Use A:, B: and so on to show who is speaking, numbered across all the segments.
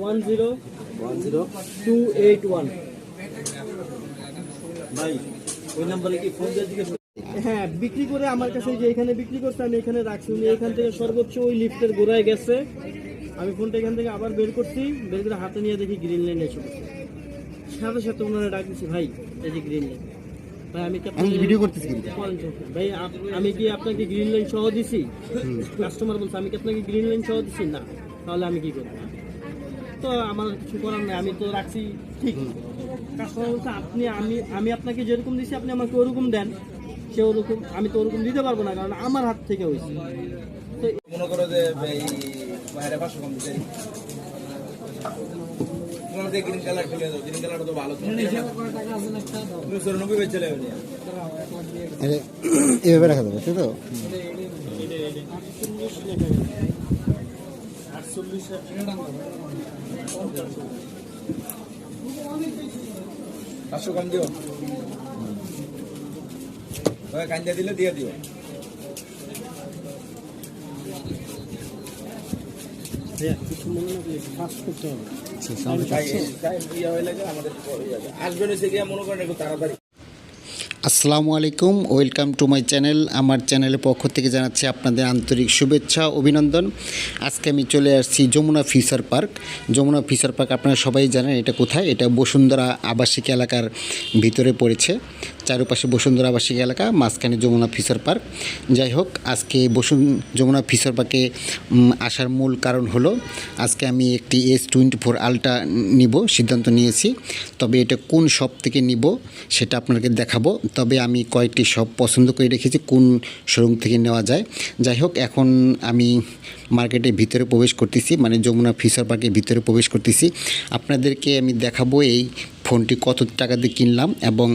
A: One zero
B: one zero
A: two eight one
B: ভাই ওই নাম্বারে কি ফোন দিয়ে জিজ্ঞেস
A: হ্যাঁ বিক্রি করে আমার কাছে যে এখানে বিক্রি করছে আমি এখানে রাখছি। উনি এখান থেকে সর্বোচ্চ ওই লিফটের গোড়ায় গেছে। আমি ফোনটা এখান থেকে আবার বের করছি বের করে হাতে নিয়ে দেখি গ্রিন লাইন এসে সাথে সাথে ওনারা ডাক দিচ্ছি ভাই এই যে গ্রিন লাইন ভাই আমি
C: ভিডিও করতেছি।
A: ভাই আমি কি আপনাকে গ্রিন লাইন সহ দিছি? কাস্টমার বলছে আমি কি আপনাকে গ্রিন লাইন সহ দিছি? না। তাহলে আমি কি করব? তো আমার কিছু করার নাই আমি তো রাখছি ঠিক। কাস্টমার বলছে আপনি আমি আমি আপনাকে যেরকম দিছি আপনি আমাকে ওরকম দেন। সে ওরকম আমি তো ওরকম দিতে পারব না কারণ আমার হাত থেকে হয়েছে। তো
B: মনে করো যে বাইরে পাঁচশো কম দিতে গ্রিন কালার খেলে দাও গ্রিন কালারটা তো ভালো তুমি চুরানব্বই বেচে লেবে
C: এভাবে রাখা যাবে তাই তো?
B: পাঁচশো কম দিও। ওই কান্দা দিলে দিয়ে দিও। ইয়ে হয়ে লাগে আমাদের পরে যাবে। আসবেন এসে গিয়ে মনে করেন একটু তাড়াতাড়ি।
C: আসসালামু আলাইকুম, ওয়েলকাম টু মাই চ্যানেল। আমার চ্যানেলের পক্ষ থেকে জানাচ্ছি আপনাদের আন্তরিক শুভেচ্ছা, অভিনন্দন। আজকে আমি চলে আসছি Jamuna future park. Jamuna future park আপনারা সবাই জানেন এটা কোথায়? এটা বসুন্ধরা আবাসিক এলাকার ভিতরে পড়েছে। চারপাশে বসুন্ধরা আবাসিক এলাকা, মাঝখানে যমুনা ফিচার পার্ক। যাই হোক, আজকে বসুন, যমুনা ফিচার পার্কে আসার মূল কারণ হলো, আজকে আমি একটি এস টোয়েন্টি ফোর আলট্রা নিব, সিদ্ধান্ত নিয়েছি। তবে এটা কোন শপ থেকে নিব, সেটা আপনাকে দেখাবো। তবে আমি কয়েকটি শপ পছন্দ করে রেখেছি, কোন শোরুম থেকে নেওয়া যায়। যাই হোক, এখন আমি মার্কেটের ভিতরে প্রবেশ করতেছি মানে যমুনা ফিচার পার্কের ভিতরে প্রবেশ করতেছি। আপনাদেরকে আমি দেখাবো এই ফোনটি কত টাকা দিয়ে কিনলাম এবং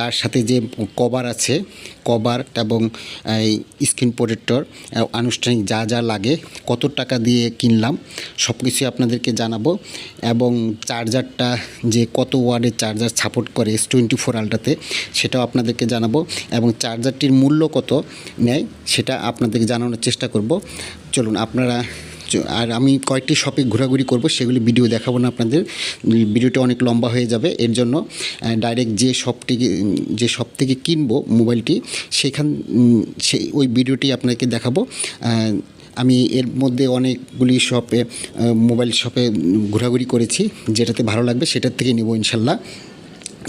C: তার সাথে যে কভার আছে, কভার এবং স্ক্রিন প্রোটেক্টর আনুষ্ঠানিক যা যা লাগে, কত টাকা দিয়ে কিনলাম সব কিছুই আপনাদেরকে জানাব। এবং চার্জারটা যে কত ওয়ার্ডের চার্জার সাপোর্ট করে এস টোয়েন্টি ফোর আলটাতে সেটাও আপনাদেরকে জানাব। এবং চার্জারটির মূল্য কত নেয়, সেটা আপনাদেরকে জানানোর চেষ্টা করব। চলুন, আপনারা আর আমি কয়েকটি শপে ঘোরাঘুরি করব, সেগুলি ভিডিও দেখাবো না আপনাদের। ভিডিওটা অনেক লম্বা হয়ে যাবে, এর জন্য ডাইরেক্ট যে শপটি যে শপ থেকে কিনবো মোবাইলটি, সেখান সেই ওই ভিডিওটি আপনাকে দেখাবো। আমি এর মধ্যে অনেকগুলি শপে মোবাইল শপে ঘোরাঘুরি করেছি, যেটাতে ভালো লাগবে সেটার থেকে নেব ইনশাল্লাহ।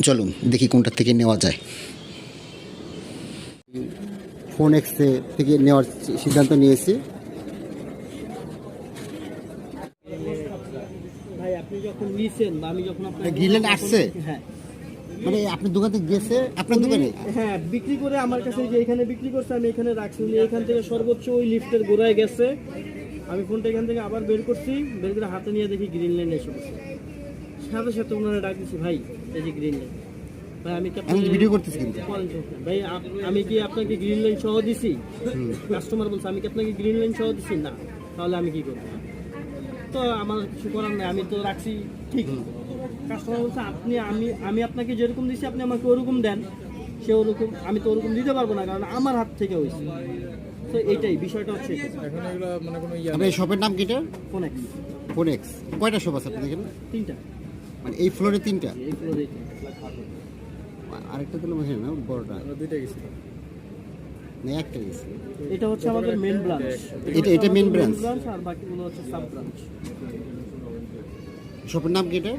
C: চলুন, দেখি কোনটা থেকে নেওয়া যায়। ফোন এক্স থেকে নেওয়ার সিদ্ধান্ত নিয়েছি।
A: আপনি যখন নিছেন বা আমি যখন
C: আসছে?
A: হ্যাঁ।
C: মানে আপনার দোকানে গেছে? আপনার দোকানে?
A: হ্যাঁ বিক্রি করে আমার কাছে যে এখানে বিক্রি করছে আমি এখানে রাখছি। উনি এখান থেকে সর্বোচ্চ ওই লিফটের গোড়ায় গেছে। আমি ফোনটা এখান থেকে আবার বের করছি বের করে হাতে নিয়ে দেখি গ্রিন লাইন এসে। সাথে সাথে ওনারা ডাক দিচ্ছি ভাই এই যে গ্রিন লাইন ভাই আমি
C: আমি ভিডিও করতেছি কিন্তু।
A: ভাই আমি কি আপনাকে গ্রিন লাইন সহ দিছি? কাস্টমার বলছে আমি কি আপনাকে গ্রিন লাইন সহ দিছি? না তাহলে আমি কি করব? তো আমার কিছু করার নাই আমি তো রাখছি ঠিক। কাস্টমার বলছে আপনি আমি আমি আপনাকে যেরকম দিছি আপনি আমাকে ওরকম দেন। সে ওরকম আমি তো ওরকম দিতে পারব না কারণ আমার হাত থেকে হয়েছে। তো এইটাই বিষয়টা হচ্ছে
C: আপনার এই শপের নাম কিটা
A: ফোন এক
C: ফোন এক্স কয়টা শপ আছে আপনাদের এখানে?
A: তিনটা।
C: মানে এই ফ্লোরে তিনটা?
A: এইগুলো দেখি
C: আরেকটা দিলাম এখানে না বড়টা। না একটা গেছে
A: এটা হচ্ছে আমাদের মেন ব্রাঞ্চ
C: এটা- এটা branch?
A: ব্রাঞ্চ আর বাকিগুলো হচ্ছে সাব ব্রাঞ্চ
C: শপের নাম কিটা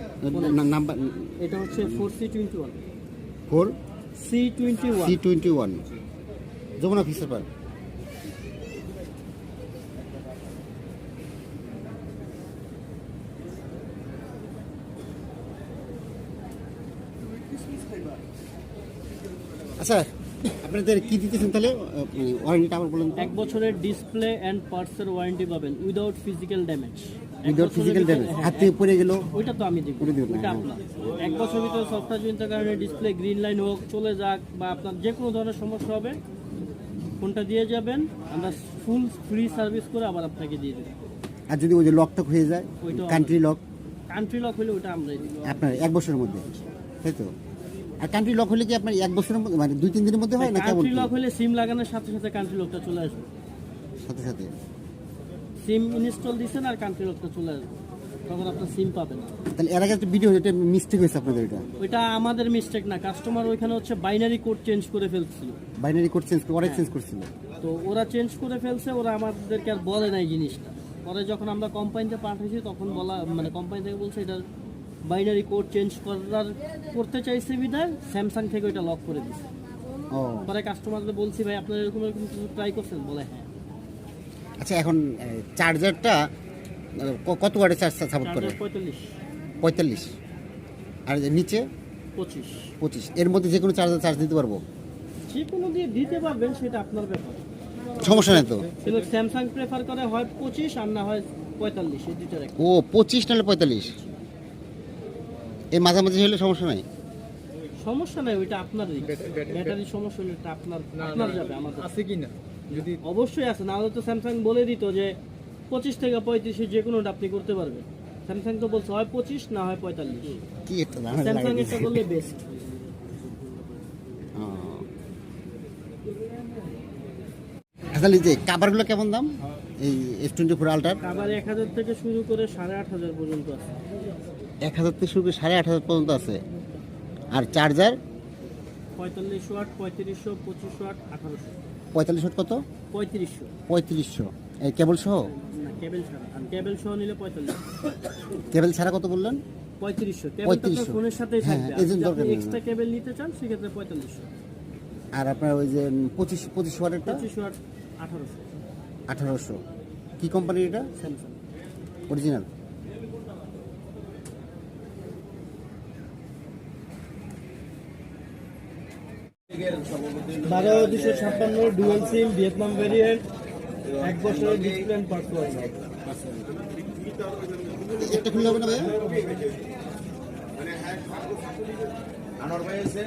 C: নাম্বার
A: এটা হচ্ছে four C twenty one
C: four
A: C twenty one
C: C twenty one Jamuna future park আচ্ছা আপনাদের কি দিতেছেন তাহলে? ওয়ারেন্টিটা আবার বলুন
A: এক বছরের ডিসপ্লে অ্যান্ড পার্টসের ওয়ারেন্টি পাবেন without physical damage
C: without physical damage হাত থেকে পড়ে গেল।
A: ওইটা তো আমি দিব
C: ওটা দিবেন না, হ্যাঁ।
A: আপনার। এক বছর ভিতরে সফটওয়্যার জনিত কারণে ডিসপ্লে গ্রিন লাইন হোক চলে যাক বা আপনার যে কোনো ধরনের সমস্যা হবে ফোনটা দিয়ে যাবেন। আমরা ফুল ফ্রি সার্ভিস করে আবার আপনাকে দিয়ে দেবো।
C: আর যদি ওই যে লক টক হয়ে যায় কান্ট্রি লক
A: কান্ট্রি লক হলে ওইটা আমরাই দিব।
C: আপনার এক বছরের মধ্যে। তাই তো? আর কান্ট্রি লক হলে কি আপনার এক বছরের মধ্যে মানে দুই তিন দিনের মধ্যে হয় না কেমন
A: কান্ট্রি লক হলে সিম লাগানোর সাথে সাথে কান্ট্রি লকটা চলে আসবে।
C: সাথে সাথে।
A: সিম ইনস্টল দিচ্ছেন আর কান্ট্রি লকটা চলে আসবে। তখন আপনার সিম পাবেন।
C: তাহলে এর আগে একটা ভিডিও এটা মিস্টেক হয়েছে আপনাদের এটা?
A: ওইটা আমাদের মিস্টেক না কাস্টমার ওইখানে হচ্ছে বাইনারি কোড চেঞ্জ করে ফেলছিল।
C: বাইনারি কোড চেঞ্জ করে ওরাই চেঞ্জ করছিল।
A: তো ওরা চেঞ্জ করে ফেলছে ওরা আমাদেরকে আর বলে নাই জিনিসটা। পরে যখন আমরা কোম্পানিতে পাঠিয়েছি তখন বলা মানে কোম্পানি থেকে বলছে এটা বাইনারি কোড চেঞ্জ করার করতে চাইছে বিধায় স্যামসাং থেকে ওইটা লক করে দিচ্ছে পরে কাস্টমারদের বলছি ভাই আপনারা এরকম এরকম কিছু ট্রাই করছেন? বলে হ্যাঁ।
C: আচ্ছা এখন চার্জারটা কত ওয়াটে চার্জ সাপোর্ট করে?
A: পঁয়তাল্লিশ।
C: পঁয়তাল্লিশ। আর নিচে?
A: পঁচিশ।
C: পঁচিশ। এর মধ্যে যে কোনো চার্জার চার্জ দিতে পারব?
A: যে কোনো দিয়ে দিতে পারবেন সেটা আপনার ব্যাপার।
C: সমস্যা নেই তো?
A: স্যামসাং প্রেফার করে হয় পঁচিশ আর না হয় পঁয়তাল্লিশ
C: ও পঁচিশ নাহলে পঁয়তাল্লিশ। এই মাঝামাঝি হলে সমস্যা নাই?
A: সমস্যা নাই ওইটা আপনার ব্যাটারি সমস্যা হলে এটা আপনার আপনার যাবে আমাদের।
B: আছে কি না? যদি
A: অবশ্যই আছে নাহলে তো স্যামসাং বলে দিত যে পঁচিশ থেকে পঁয়ত্রিশে যে কোনোটা আপনি করতে পারবেন। স্যামসাং তো বলছে হয় পঁচিশ না হয় পঁয়তাল্লিশ।
C: কি
A: স্যামসাং এটা করলে বেস্ট।
C: যে কাবারগুলো কেমন দাম? এই এস টোয়েন্টি ফোর আলটার
A: আবার এক হাজার থেকে শুরু করে সাড়ে আট হাজার পর্যন্ত আছে।
C: এক হাজার থেকে শুরু করে সাড়ে আট হাজার পর্যন্ত আছে। আর চার্জার?
A: পঁয়তাল্লিশশো আট পঁয়ত্রিশশো পঁচিশশো আট আঠারোশো।
C: পঁয়তাল্লিশ কত?
A: পঁয়ত্রিশশো।
C: পঁয়ত্রিশশো। এই কেবল সহ?
A: না কেবেল ছাড়া। কেবেল সহ নিলে পঁয়তাল্লিশ।
C: কেবল ছাড়া কত বললেন?
A: পঁয়ত্রিশশো।
C: 3500
A: ফোনের সাথেই
C: হ্যাঁ।
A: এক্সট্রা কেবল নিতে চান সেক্ষেত্রে পঁয়তাল্লিশশো।
C: আর আপনার ওই যে পঁচিশ পঁচিশ ওয়াটেরটা?
A: পঁচিশশো আট আঠারোশো।
C: আঠারোশো। কি কোম্পানির এটা?
A: স্যামসাং
C: অরিজিনাল
A: বারো দুশো ছাপ্পান্ন ডুয়েল সিম ভিয়েতনাম ভ্যারিয়েন্ট এক বছরের ডিসপ্লে অ্যান্ড
C: একটা খুললে হবে না ভাই
B: আনোয়ার ভাই আছে।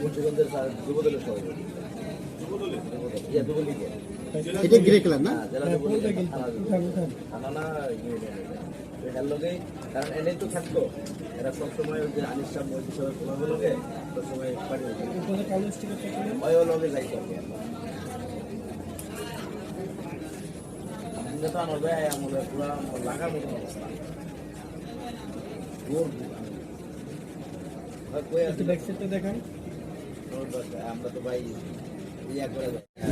B: মুন্সিগঞ্জের যুবদলের সভাপতি।
C: এটা গ্রে কালার না?
B: এটার লগে কারণ এনেই তো থাকতো। এরা সবসময় ওই যে আনিস সাহেব মহিদি সাহেবের প্রভাবে লগে সবসময় ওই লগে যাইতো। আমরা তো ভাই আমাদের পুরা লাগার মতন অবস্থা। কই আছে
A: ব্যাকসাইডটা দেখান।
B: আমরা তো ভাই ইয়া করে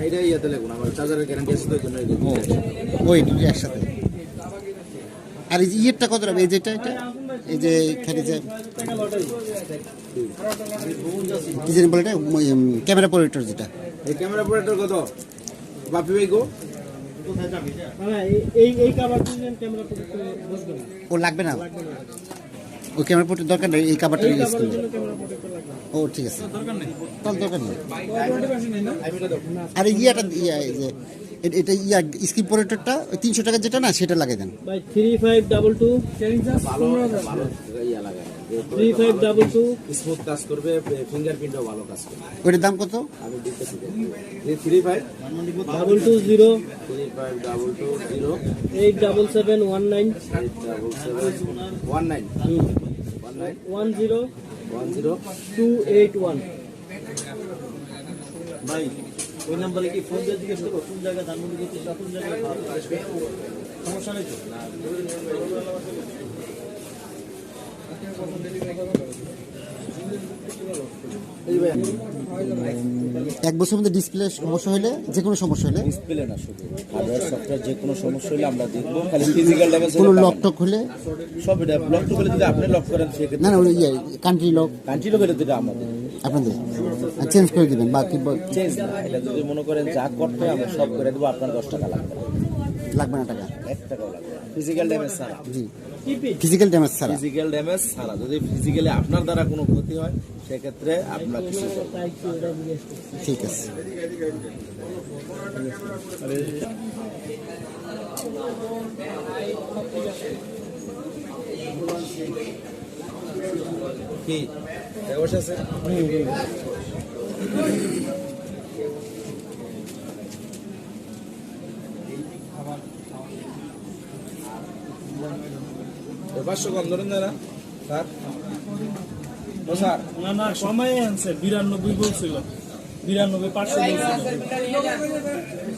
B: এটা ইয়াতে লাগুন আমার চার্জারের গ্যারান্টি আছে তো জন্য
C: ওই দুটো একসাথে। আর এই যে ইয়েরটা কত হবে এই যেটা এটা এই যে এখানে যে কি জানি বলে এটা? ক্যামেরা প্রোটেক্টর যেটা।
B: এই ক্যামেরা অপারেটর কত? বাপি ভাই গো।
A: না এই এই কাভার দিলেন ক্যামেরা প্রোটেক্টর বসবে না।
C: ও লাগবে না? ওই ক্যামেরা প্রোটেক্টর দরকার নেই এই কাভারটা ইউজ করবে। ও ঠিক আছে। তাহলে দরকার নেই। আর এই ইয়াটা ইয়া এই যে এটা ইয়া স্ক্রিন প্রোটেক্টরটা ওই তিনশো টাকার যেটা না সেটা লাগে দেন।
A: ভাই থ্রি ফাইভ ডাবল টু
B: ভালো ভালো ইয়া লাগায়।
A: Three five double two
B: smooth কাজ করবে ফিঙ্গারপ্রিন্টও ভালো কাজ করবে।
C: ওইটার দাম কত?
B: আমি দিতেছি three five
A: double two zero
B: three five double two zero
A: eight double seven one nine
B: eight double seven one nine one nine
A: one zero
B: one zero
A: two eight one
B: ভাই ওই নাম্বারে কি ফোন দিয়ে জিজ্ঞেস করব? কোন জায়গায় ধানমন্ডি করতে কোন জায়গায় সমস্যা নেই তো? এই ভাই
C: এক বছরের মধ্যে ডিসপ্লে সমস্যা হলে যে কোনো সমস্যা হলে?
B: ডিসপ্লে না শুধু হার্ডওয়্যার সফটওয়্যার যে কোনো সমস্যা হলে আমরা দেখব। খালি ফিজিক্যাল ড্যামেজ
C: কোনো লক টক হলে?
B: সব এটা ব্লক টু হলে যদি আপনি লক করেন সেক্ষেত্রে
C: না না ওই ইয়ে কান্ট্রি লক
B: কান্ট্রি লক এটা যেটা আমাদের।
C: আপনাদের? চেঞ্জ করে দিবেন বা কি বল-
B: চেঞ্জ না এটা যদি মনে করেন যা করতে আমরা সব করে দেবো আপনার দশ টাকা লাগবে।
C: লাগবে না টাকা।
B: এক টাকাও লাগবে ফিজিক্যাল ড্যামেজ ছাড়া।
C: জি। ফিজিক্যাল ড্যামেজ ছাড়া।
B: ফিজিক্যাল ড্যামেজ ছাড়া। যদি ফিজিক্যালি আপনার দ্বারা কোনো ক্ষতি হয় সেক্ষেত্রে আপনার কিছু
C: ঠিক আছে।
B: কি? আছে। পাঁচশো কম ধরেন না স্যার। ও স্যার
D: না না কমাই আনছে বিরানব্বই বলছিল। বিরানব্বই পাঁচশো বলছিল।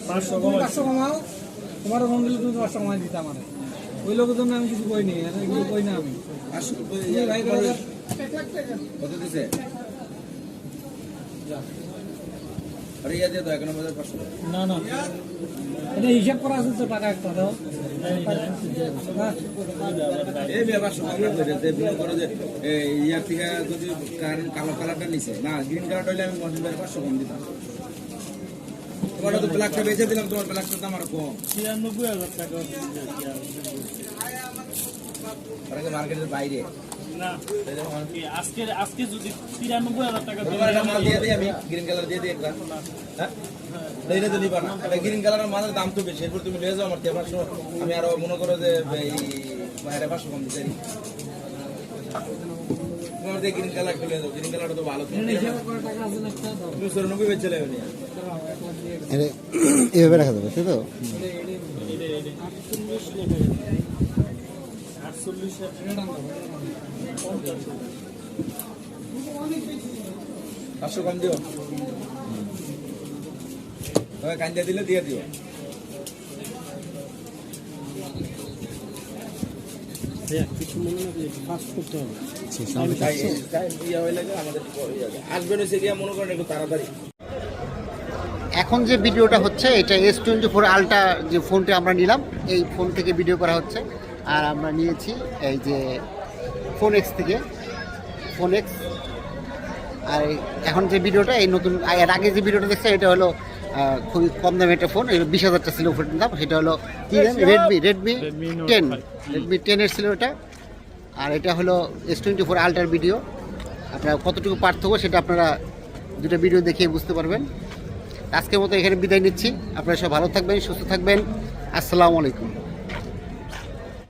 D: পাঁচশো কমাই
E: তোমার ফোন দিলে তুমি দশটা সময় দিতে আমার। ওই লোকের জন্য আমি কিছু আর এগুলো কই না আমি।
B: আসো, ওই
E: তুমি ভাই
B: কত- দিছে? আরে ইয়া দিয়ে দাও এক নম্বর পাঁচশো।
E: না না। এটা হিসাব করা আছে তো টাকা একটা দাও। না,
B: এই ব্যাপার সমাধান করে দে, মনে করো যে ইয়ার থেকে যদি কারেন্ট কালো কালারটা নিছে না গ্রিন কালারটা হইলে আমি মনে ব্যাপার কম দিতাম তোমার তো দিলাম তোমার ব্ল্যাকটা দাম আরও মার্কেটের বাইরে।
D: না। আজকে আজকে যদি তিরানব্বই হাজার টাকা
B: দিয়ে দিই আমি গ্রিন কালার দিয়ে দিই একটা। হ্যাঁ? এইটা তো নিবা না। গ্রিন কালারের মালের দাম তো বেশি এরপর তুমি নিয়ে যাও আমার থেকে পাঁচশো। আমি আরও মনে করো যে এই এটা পাঁচশো কম দিতে তোমার দিয়ে গ্রিন কালার খুলে দাও গ্রিন কালারটা তো ভালো তুমি চুরানব্বই বেচে
C: এভাবে রাখা যাবে তাই তো?
B: পাঁচশো কম দিও। তবে কান্দা দিলে দিয়ে দিও।
C: এখন যে ভিডিওটা হচ্ছে এটা এস টোয়েন্টি ফোর আলট্রা যে ফোনটা আমরা নিলাম এই ফোন থেকে ভিডিও করা হচ্ছে। আর আমরা নিয়েছি এই যে ফোন এক্স থেকে ফোন এক্স আর এখন যে ভিডিওটা এই নতুন এর আগে যে ভিডিওটা দেখছে এটা হলো খুবই কম দামে একটা ফোন বিশ হাজারটা ছিল ফোনটার দাম সেটা হলো কি রেডমি রেডমি টেন রেডমি টেনের ছিল এটা। আর এটা হলো এস টোয়েন্টি ফোর আলট্রার ভিডিও আপনারা কতটুকু পার্থক্য সেটা আপনারা দুটো ভিডিও দেখিয়ে বুঝতে পারবেন। আজকের মতো এখানে বিদায় নিচ্ছি। আপনারা সব ভালো থাকবেন সুস্থ থাকবেন। আসসালামু আলাইকুম।